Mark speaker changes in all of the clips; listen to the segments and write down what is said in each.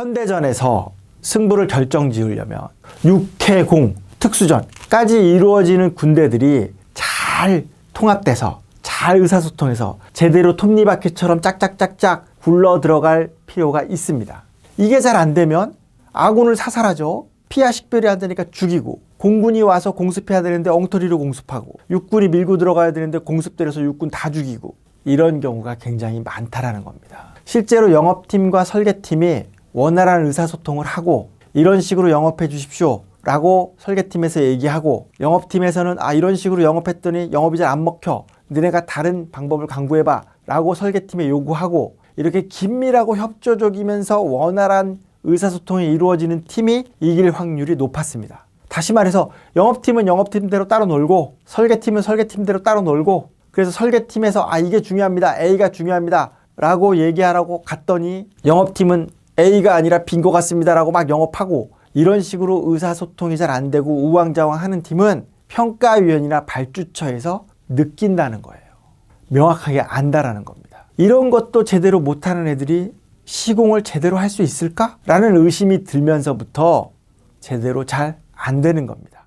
Speaker 1: 현대전에서 승부를 결정 지으려면 육해공 특수전까지 이루어지는 군대들이 잘 통합돼서 잘 의사소통해서 제대로 톱니바퀴처럼 짝짝짝짝 굴러 들어갈 필요가 있습니다. 이게 잘 안 되면 아군을 사살하죠. 피하 식별이 안 되니까 죽이고 공군이 와서 공습해야 되는데 엉터리로 공습하고 육군이 밀고 들어가야 되는데 공습들에서 육군 다 죽이고 이런 경우가 굉장히 많다라는 겁니다. 실제로 영업팀과 설계팀이 원활한 의사소통을 하고 이런 식으로 영업해 주십시오. 라고 설계팀에서 얘기하고 영업팀에서는 아 이런 식으로 영업했더니 영업이 잘 안 먹혀. 너네가 다른 방법을 강구해 봐. 라고 설계팀에 요구하고 이렇게 긴밀하고 협조적이면서 원활한 의사소통이 이루어지는 팀이 이길 확률이 높았습니다. 다시 말해서 영업팀은 영업팀대로 따로 놀고 설계팀은 설계팀대로 따로 놀고 그래서 설계팀에서 아 이게 중요합니다. A가 중요합니다. 라고 얘기하라고 갔더니 영업팀은 A가 아니라 B인 것 같습니다. 라고 막 영업하고 이런 식으로 의사소통이 잘 안 되고 우왕좌왕 하는 팀은 평가위원이나 발주처에서 느낀다는 거예요. 명확하게 안다라는 겁니다. 이런 것도 제대로 못하는 애들이 시공을 제대로 할 수 있을까? 라는 의심이 들면서부터 제대로 잘 안 되는 겁니다.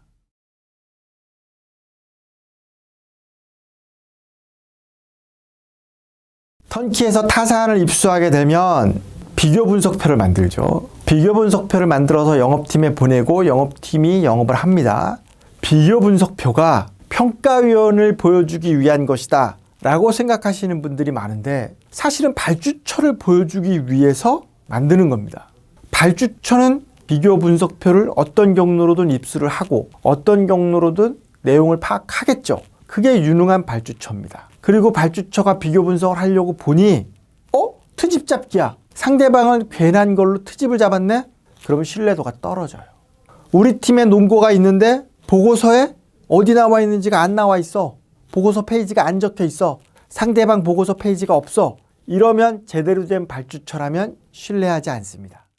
Speaker 1: 턴키에서 타사안을 입수하게 되면 비교 분석표를 만들죠. 비교 분석표를 만들어서 영업팀에 보내고 영업팀이 영업을 합니다. 비교 분석표가 평가위원을 보여주기 위한 것이다. 라고 생각하시는 분들이 많은데 사실은 발주처를 보여주기 위해서 만드는 겁니다. 발주처는 비교 분석표를 어떤 경로로든 입수를 하고 어떤 경로로든 내용을 파악하겠죠. 그게 유능한 발주처입니다. 그리고 발주처가 비교 분석을 하려고 보니 어? 트집 잡기야. 상대방은 괜한 걸로 트집을 잡았네? 그러면 신뢰도가 떨어져요. 우리 팀에 논고가 있는데 보고서에 어디 나와 있는지가 안 나와 있어. 보고서 페이지가 안 적혀 있어. 상대방 보고서 페이지가 없어. 이러면 제대로 된 발주처라면 신뢰하지 않습니다.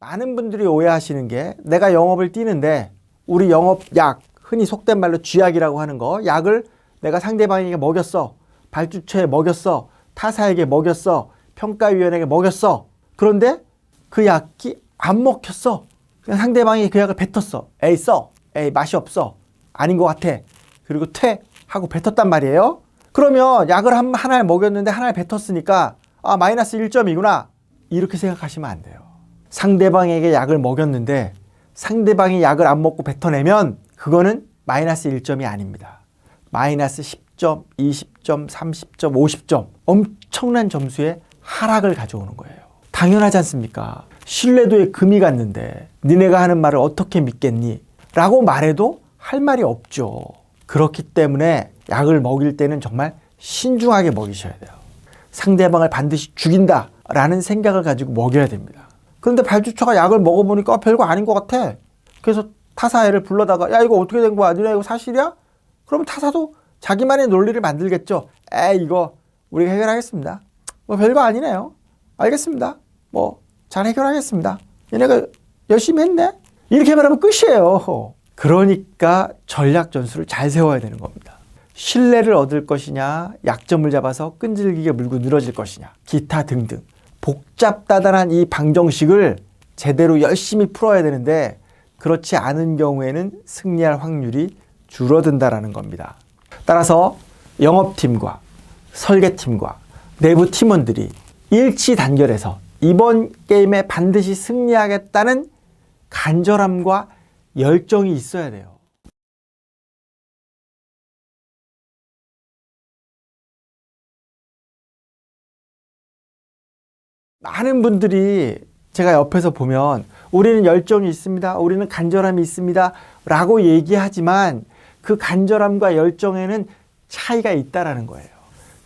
Speaker 1: 많은 분들이 오해하시는 게 내가 영업을 뛰는데 우리 영업 약 흔히 속된 말로 쥐약이라고 하는 거. 약을 내가 상대방에게 먹였어. 발주처에 먹였어. 타사에게 먹였어. 평가위원에게 먹였어. 그런데 그 약이 안 먹혔어. 그냥 상대방이 그 약을 뱉었어. 에이 써. 에이 맛이 없어. 아닌 것 같아. 그리고 퇴 하고 뱉었단 말이에요. 그러면 약을 한, 하나를 먹였는데 하나를 뱉었으니까 아 마이너스 1점이구나. 이렇게 생각하시면 안 돼요. 상대방에게 약을 먹였는데 상대방이 약을 안 먹고 뱉어내면 그거는 마이너스 1점이 아닙니다. 마이너스 10점, 20점, 30점, 50점 엄청난 점수의 하락을 가져오는 거예요. 당연하지 않습니까? 신뢰도에 금이 갔는데 니네가 하는 말을 어떻게 믿겠니? 라고 말해도 할 말이 없죠. 그렇기 때문에 약을 먹일 때는 정말 신중하게 먹이셔야 돼요. 상대방을 반드시 죽인다 라는 생각을 가지고 먹여야 됩니다. 그런데 발주처가 약을 먹어보니까 아, 별거 아닌 것 같아. 그래서 타사애를 불러다가 야 이거 어떻게 된 거야? 니네 이거 사실이야? 그러면 타사도 자기만의 논리를 만들겠죠. 에 이거 우리가 해결하겠습니다. 뭐 별거 아니네요. 알겠습니다. 뭐 잘 해결하겠습니다. 얘네가 열심히 했네. 이렇게 말하면 끝이에요. 그러니까 전략 전술을 잘 세워야 되는 겁니다. 신뢰를 얻을 것이냐, 약점을 잡아서 끈질기게 물고 늘어질 것이냐, 기타 등등. 복잡다단한 이 방정식을 제대로 열심히 풀어야 되는데 그렇지 않은 경우에는 승리할 확률이 줄어든다라는 겁니다. 따라서 영업팀과 설계팀과 내부 팀원들이 일치 단결해서 이번 게임에 반드시 승리하겠다는 간절함과 열정이 있어야 돼요. 많은 분들이 제가 옆에서 보면 우리는 열정이 있습니다. 우리는 간절함이 있습니다. 라고 얘기하지만 그 간절함과 열정에는 차이가 있다라는 거예요.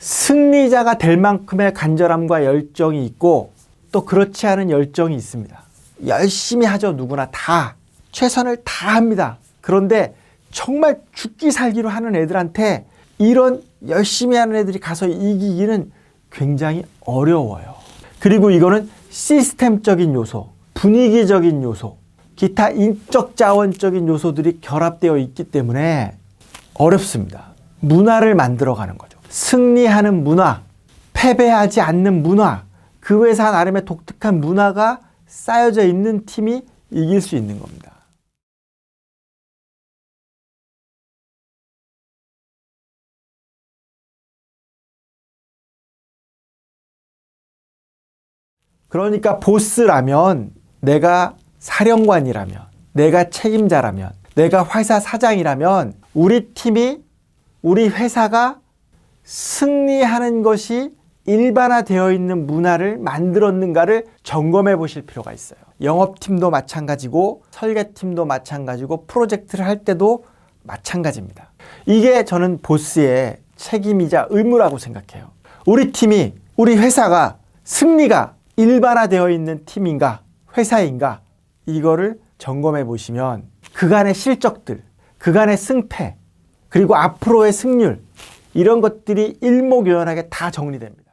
Speaker 1: 승리자가 될 만큼의 간절함과 열정이 있고 또 그렇지 않은 열정이 있습니다. 열심히 하죠. 누구나 다. 최선을 다 합니다. 그런데 정말 죽기 살기로 하는 애들한테 이런 열심히 하는 애들이 가서 이기기는 굉장히 어려워요. 그리고 이거는 시스템적인 요소, 분위기적인 요소, 기타 인적 자원적인 요소들이 결합되어 있기 때문에 어렵습니다. 문화를 만들어 가는 거죠. 승리하는 문화, 패배하지 않는 문화, 그 회사 나름의 독특한 문화가 쌓여져 있는 팀이 이길 수 있는 겁니다. 그러니까 보스라면 내가 사령관이라면 내가 책임자라면 내가 회사 사장이라면 우리 팀이 우리 회사가 승리하는 것이 일반화되어 있는 문화를 만들었는가를 점검해 보실 필요가 있어요. 영업팀도 마찬가지고 설계팀도 마찬가지고 프로젝트를 할 때도 마찬가지입니다. 이게 저는 보스의 책임이자 의무라고 생각해요. 우리 팀이 우리 회사가 승리가 일반화되어 있는 팀인가 회사인가 이거를 점검해 보시면 그간의 실적들, 그간의 승패, 그리고 앞으로의 승률 이런 것들이 일목요연하게 다 정리됩니다.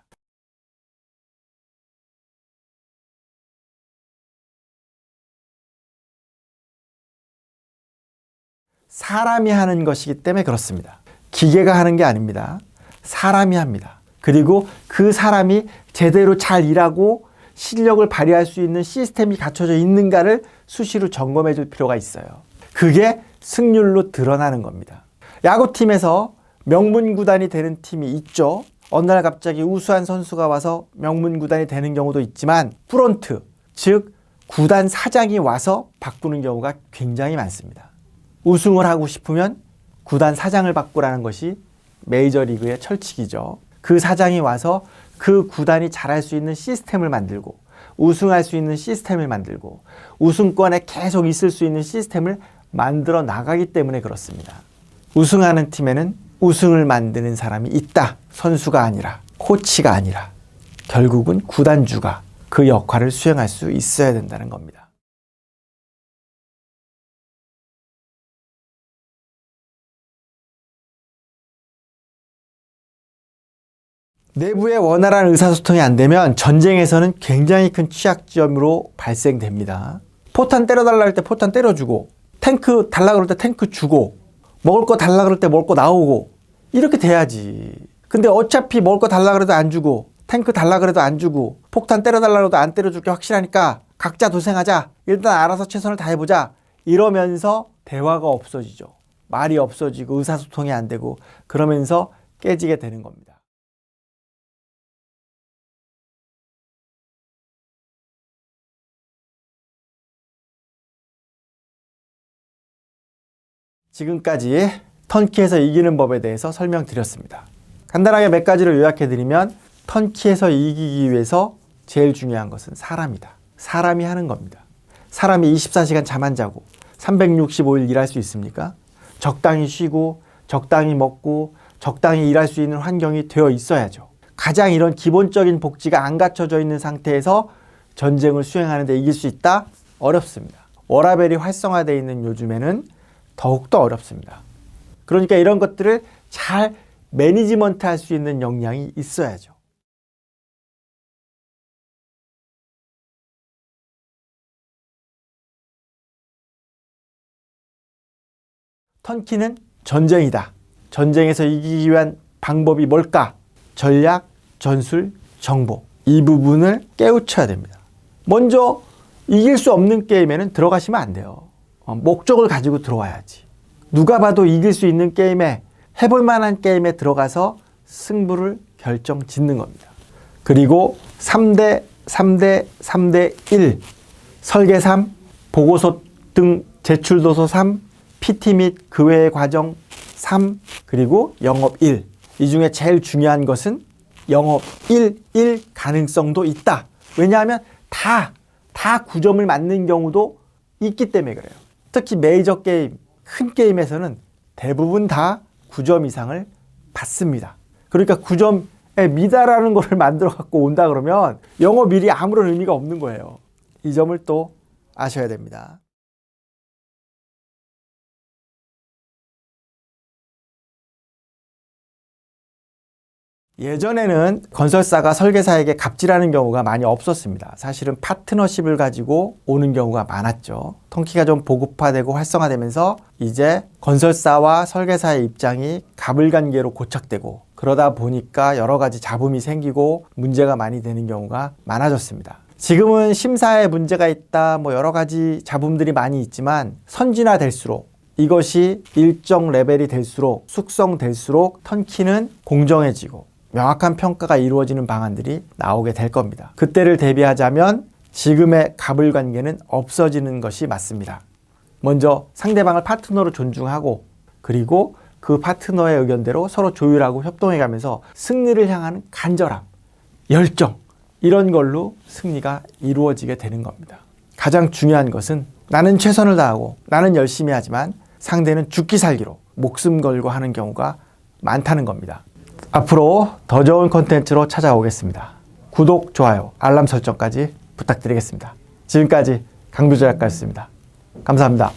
Speaker 1: 사람이 하는 것이기 때문에 그렇습니다. 기계가 하는 게 아닙니다. 사람이 합니다. 그리고 그 사람이 제대로 잘 일하고 실력을 발휘할 수 있는 시스템이 갖춰져 있는가를 수시로 점검해 줄 필요가 있어요. 그게 승률로 드러나는 겁니다. 야구팀에서 명문 구단이 되는 팀이 있죠. 어느 날 갑자기 우수한 선수가 와서 명문 구단이 되는 경우도 있지만 프론트, 즉 구단 사장이 와서 바꾸는 경우가 굉장히 많습니다. 우승을 하고 싶으면 구단 사장을 바꾸라는 것이 메이저리그의 철칙이죠. 그 사장이 와서 그 구단이 잘할 수 있는 시스템을 만들고 우승할 수 있는 시스템을 만들고 우승권에 계속 있을 수 있는 시스템을 만들어 나가기 때문에 그렇습니다. 우승하는 팀에는 우승을 만드는 사람이 있다. 선수가 아니라 코치가 아니라 결국은 구단주가 그 역할을 수행할 수 있어야 된다는 겁니다. 내부의 원활한 의사소통이 안 되면 전쟁에서는 굉장히 큰 취약점으로 발생됩니다. 포탄 때려달라 할 때 포탄 때려주고 탱크 달라 그럴 때 탱크 주고 먹을 거 달라 그럴 때 먹을 거 나오고 이렇게 돼야지. 근데 어차피 먹을 거 달라 그래도 안 주고 탱크 달라 그래도 안 주고 폭탄 때려달라 그래도 안 때려줄 게 확실하니까 각자 도생하자. 일단 알아서 최선을 다해보자. 이러면서 대화가 없어지죠. 말이 없어지고 의사소통이 안 되고 그러면서 깨지게 되는 겁니다. 지금까지 턴키에서 이기는 법에 대해서 설명드렸습니다. 간단하게 몇 가지를 요약해드리면 턴키에서 이기기 위해서 제일 중요한 것은 사람이다. 사람이 하는 겁니다. 사람이 24시간 잠 안 자고 365일 일할 수 있습니까? 적당히 쉬고 적당히 먹고 적당히 일할 수 있는 환경이 되어 있어야죠. 가장 이런 기본적인 복지가 안 갖춰져 있는 상태에서 전쟁을 수행하는데 이길 수 있다? 어렵습니다. 워라벨이 활성화되어 있는 요즘에는 더욱더 어렵습니다. 그러니까 이런 것들을 잘 매니지먼트 할 수 있는 역량이 있어야죠. 턴키는 전쟁이다. 전쟁에서 이기기 위한 방법이 뭘까? 전략, 전술, 정보. 이 부분을 깨우쳐야 됩니다. 먼저 이길 수 없는 게임에는 들어가시면 안 돼요. 어, 목적을 가지고 들어와야지. 누가 봐도 이길 수 있는 게임에 해볼 만한 게임에 들어가서 승부를 결정 짓는 겁니다. 그리고 3대 3대 3대 1 설계 3 보고서 등 제출 도서 3 PT 및 그 외의 과정 3 그리고 영업 1. 이 중에 제일 중요한 것은 영업 1, 1 가능성도 있다. 왜냐하면 다, 다 9점을 맞는 경우도 있기 때문에 그래요. 특히 메이저 게임, 큰 게임에서는 대부분 다 9점 이상을 받습니다. 그러니까 9점에 미달하는 거를 만들어 갖고 온다 그러면 영어 미리 아무런 의미가 없는 거예요. 이 점을 또 아셔야 됩니다. 예전에는 건설사가 설계사에게 갑질하는 경우가 많이 없었습니다. 사실은 파트너십을 가지고 오는 경우가 많았죠. 통키가 좀 보급화되고 활성화되면서 이제 건설사와 설계사의 입장이 갑을 관계로 고착되고 그러다 보니까 여러 가지 잡음이 생기고 문제가 많이 되는 경우가 많아졌습니다. 지금은 심사에 문제가 있다, 뭐 여러 가지 잡음들이 많이 있지만 선진화될수록 이것이 일정 레벨이 될수록 숙성될수록 턴키는 공정해지고 명확한 평가가 이루어지는 방안들이 나오게 될 겁니다. 그때를 대비하자면 지금의 갑을 관계는 없어지는 것이 맞습니다. 먼저 상대방을 파트너로 존중하고 그리고 그 파트너의 의견대로 서로 조율하고 협동해 가면서 승리를 향하는 간절함, 열정 이런 걸로 승리가 이루어지게 되는 겁니다. 가장 중요한 것은 나는 최선을 다하고 나는 열심히 하지만 상대는 죽기 살기로 목숨 걸고 하는 경우가 많다는 겁니다. 앞으로 더 좋은 콘텐츠로 찾아오겠습니다. 구독, 좋아요, 알람 설정까지 부탁드리겠습니다. 지금까지 강두제 작가였습니다. 감사합니다.